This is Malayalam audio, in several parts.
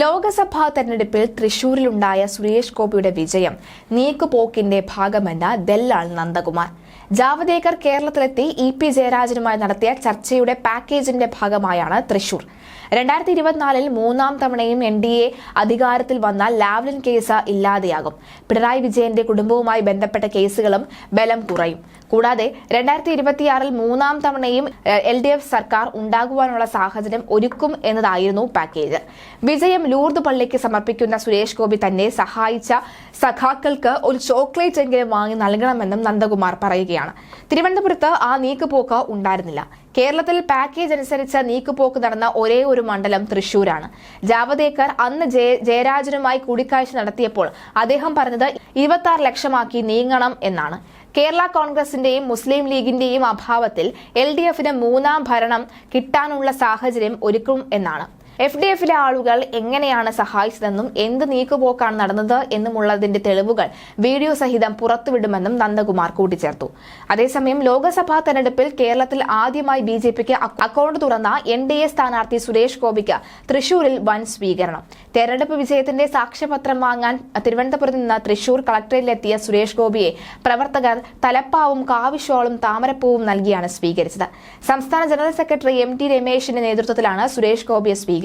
ലോക്സഭാ തെരഞ്ഞെടുപ്പിൽ തൃശൂരിലുണ്ടായ സുരേഷ് ഗോപിയുടെ വിജയം നീക്കുപോക്കിന്റെ ഭാഗമെന്ന് ദല്ലാൾ നന്ദകുമാർ. ജാവദേക്കർ കേരളത്തിലെത്തി ഇ പി ജയരാജനുമായി നടത്തിയ ചർച്ചയുടെ പാക്കേജിന്റെ ഭാഗമായാണ് തൃശൂർ. രണ്ടായിരത്തി ഇരുപത്തിനാലിൽ മൂന്നാം തവണയും എൻ ഡി എ അധികാരത്തിൽ വന്നാൽ ലാവ്ലിൻ കേസ് ഇല്ലാതെയാകും. പിണറായി വിജയന്റെ കുടുംബവുമായി ബന്ധപ്പെട്ട കേസുകളും ബലം കുറയും. കൂടാതെ രണ്ടായിരത്തി ഇരുപത്തിയാറിൽ മൂന്നാം തവണയും എൽ ഡി എഫ് സർക്കാർ ഉണ്ടാകുവാനുള്ള സാഹചര്യം ഒരുക്കും എന്നതായിരുന്നു പാക്കേജ്. വിജയം ലൂർദ് പള്ളിക്ക് സമർപ്പിക്കുന്ന സുരേഷ് ഗോപി തന്നെ സഹായിച്ച സഖാക്കൾക്ക് ഒരു ചോക്ലേറ്റ് എങ്കിലും വാങ്ങി നൽകണമെന്നും നന്ദകുമാർ പറയുകയാണ്. തിരുവനന്തപുരത്ത് ആ നീക്കുപോക്ക് ഉണ്ടായിരുന്നില്ല. കേരളത്തിൽ പാക്കേജ് അനുസരിച്ച് നീക്കുപോക്ക് നടന്ന ഒരേ ഒരു മണ്ഡലം തൃശൂരാണ് ജാവദേക്കർ അന്ന് ജയ- ജയരാജനുമായി കൂടിക്കാഴ്ച നടത്തിയപ്പോൾ അദ്ദേഹം പറഞ്ഞത് ഇരുപത്തി ലക്ഷമാക്കി നീങ്ങണം എന്നാണ്. കേരള കോൺഗ്രസിന്റെയും മുസ്ലിം ലീഗിന്റെയും അഭാവത്തിൽ എൽ ഡി എഫിന് മൂന്നാം ഭരണം കിട്ടാനുള്ള സാഹചര്യം ഒരുക്കും എന്നാണ്. എഫ് ഡി എഫിലെ ആളുകൾ എങ്ങനെയാണ് സഹായിച്ചതെന്നും എന്ത് നീക്കുപോക്കാണ് നടന്നത് എന്നുമുള്ളതിന്റെ തെളിവുകൾ വീഡിയോ സഹിതം പുറത്തുവിടുമെന്നും നന്ദകുമാർ കൂട്ടിച്ചേർത്തു. അതേസമയം ലോക്സഭാ തെരഞ്ഞെടുപ്പിൽ കേരളത്തിൽ ആദ്യമായി ബി ജെ പിക്ക് അക്കൌണ്ട് തുറന്ന എൻ ഡി എ സ്ഥാനാർത്ഥി സുരേഷ് ഗോപിക്ക് തൃശൂരിൽ വൻ സ്വീകരണം. തെരഞ്ഞെടുപ്പ് വിജയത്തിന്റെ സാക്ഷ്യപത്രം വാങ്ങാൻ തിരുവനന്തപുരത്ത് നിന്ന് തൃശൂർ കളക്ടറേറ്റിലെത്തിയ സുരേഷ് ഗോപിയെ പ്രവർത്തകർ തലപ്പാവും കാവിഷോളും താമരപ്പൂവും നൽകിയാണ് സ്വീകരിച്ചത്. സംസ്ഥാന ജനറൽ സെക്രട്ടറി എം ടി രമേശിന്റെ നേതൃത്വത്തിലാണ് സുരേഷ് ഗോപിയെ സ്വീകരിച്ചത്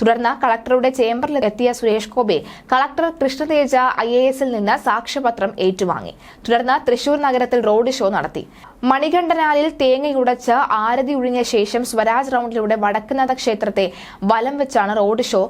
തുടർന്ന് കളക്ടറുടെ ചേംബറിൽ എത്തിയ സുരേഷ് ഗോപി കളക്ടർ കൃഷ്ണതേജ ഐ നിന്ന് സാക്ഷ്യപത്രം ഏറ്റുവാങ്ങി. തുടർന്ന് തൃശൂർ നഗരത്തിൽ റോഡ് ഷോ നടത്തി. മണികണ്ഠനാലിൽ തേങ്ങയുടച്ച് ആരതി ഒഴിഞ്ഞ ശേഷം സ്വരാജ് റൗണ്ടിലൂടെ വടക്കുനാഥ ക്ഷേത്രത്തെ വലം വെച്ചാണ് റോഡ് ഷോ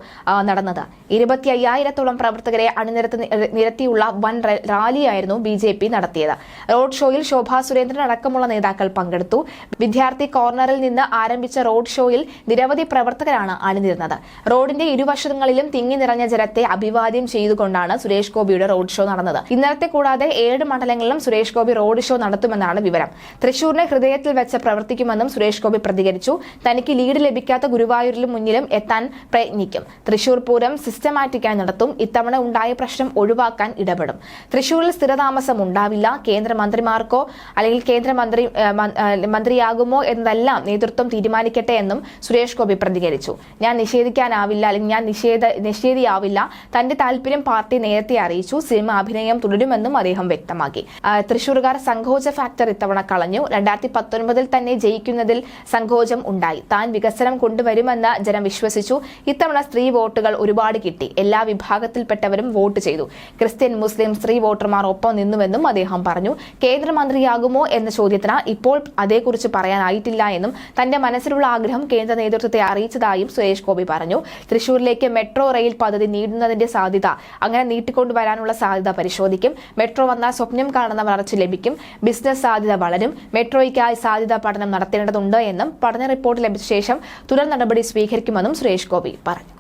നടന്നത്. ഇരുപത്തി അയ്യായിരത്തോളം പ്രവർത്തകരെ അണിനിരത്ത് നിരത്തിയുള്ള വൻ റാലിയായിരുന്നു ബി ജെ പി നടത്തിയത്. റോഡ് ഷോയിൽ ശോഭാ സുരേന്ദ്രൻ അടക്കമുള്ള നേതാക്കൾ പങ്കെടുത്തു. വിദ്യാർത്ഥി കോർണറിൽ നിന്ന് ആരംഭിച്ച റോഡ് ഷോയിൽ നിരവധി പ്രവർത്തകരാണ് അണിനിരുന്നത്. റോഡിന്റെ ഇരുവശങ്ങളിലും തിങ്ങി നിറഞ്ഞ ജനത്തെ അഭിവാദ്യം ചെയ്തുകൊണ്ടാണ് സുരേഷ് ഗോപിയുടെ റോഡ് ഷോ നടന്നത്. ഇന്നലത്തെ കൂടാതെ ഏഴ് മണ്ഡലങ്ങളിലും സുരേഷ് ഗോപി റോഡ് ഷോ നടത്തുമെന്നാണ് വിവരം. തൃശൂരിനെ ഹൃദയത്തിൽ വെച്ച് പ്രവർത്തിക്കുമെന്നും സുരേഷ് ഗോപി പ്രതികരിച്ചു. തനിക്ക് ലീഡ് ലഭിക്കാത്ത ഗുരുവായൂരിലും മുന്നിലും എത്താൻ പ്രയത്നിക്കും. തൃശൂർ പൂരം സിസ്റ്റമാറ്റിക്കായി നടത്തും. ഇത്തവണ ഉണ്ടായ പ്രശ്നം ഒഴിവാക്കാൻ ഇടപെടും. തൃശൂരിൽ സ്ഥിരതാമസം ഉണ്ടാവില്ല. കേന്ദ്രമന്ത്രിമാർക്കോ അല്ലെങ്കിൽ കേന്ദ്രമന്ത്രി മന്ത്രിയാകുമോ എന്നതെല്ലാം നേതൃത്വം തീരുമാനിക്കട്ടെ എന്നും സുരേഷ് ഗോപി പ്രതികരിച്ചു. ഞാൻ നിഷേധിക്കാനാവില്ല അല്ലെങ്കിൽ ഞാൻ നിഷേധ നിഷേധിയാവില്ല. തന്റെ താല്പര്യം പാർട്ടി നേരത്തെ അറിയിച്ചു. സിനിമ അഭിനയം തുടരുമെന്നും അദ്ദേഹം വ്യക്തമാക്കി. തൃശൂർകാർ സങ്കോച ഫാക്ടർ ഇത്തവണ കളഞ്ഞു. രണ്ടായിരത്തി പത്തൊൻപതിൽ തന്നെ ജയിക്കുന്നതിൽ സങ്കോചം ഉണ്ടായി. താൻ വികസനം കൊണ്ടുവരുമെന്ന് ജനം വിശ്വസിച്ചു. ഇത്തവണ സ്ത്രീ വോട്ടുകൾ ഒരുപാട് കിട്ടി. എല്ലാ വിഭാഗത്തിൽപ്പെട്ടവരും വോട്ട് ചെയ്തു. ക്രിസ്ത്യൻ മുസ്ലിം സ്ത്രീ വോട്ടർമാർ ഒപ്പം നിന്നുവെന്നും അദ്ദേഹം പറഞ്ഞു. കേന്ദ്രമന്ത്രിയാകുമോ എന്ന ചോദ്യത്തിന് ഇപ്പോൾ അതേക്കുറിച്ച് പറയാനായിട്ടില്ല എന്നും തന്റെ മനസ്സിലുള്ള ആഗ്രഹം കേന്ദ്ര നേതൃത്വത്തെ അറിയിച്ചതായും സുരേഷ് ഗോപി പറഞ്ഞു. തൃശൂരിലേക്ക് മെട്രോ റെയിൽ പദ്ധതി നീടുന്നതിന്റെ സാധ്യത അങ്ങനെ നീട്ടിക്കൊണ്ടുവരാനുള്ള സാധ്യത പരിശോധിക്കും. മെട്രോ വന്നാൽ സ്വപ്നം കാണുന്ന വളർച്ച ലഭിക്കും. ബിസിനസ് സാധ്യത വളരും മെട്രോയ്ക്കായി സാധ്യതാ പഠനം നടത്തേണ്ടതുണ്ട് എന്നും പഠന റിപ്പോർട്ട് ലഭിച്ച ശേഷം തുടർ നടപടി സ്വീകരിക്കുമെന്നും സുരേഷ് ഗോപി പറഞ്ഞു.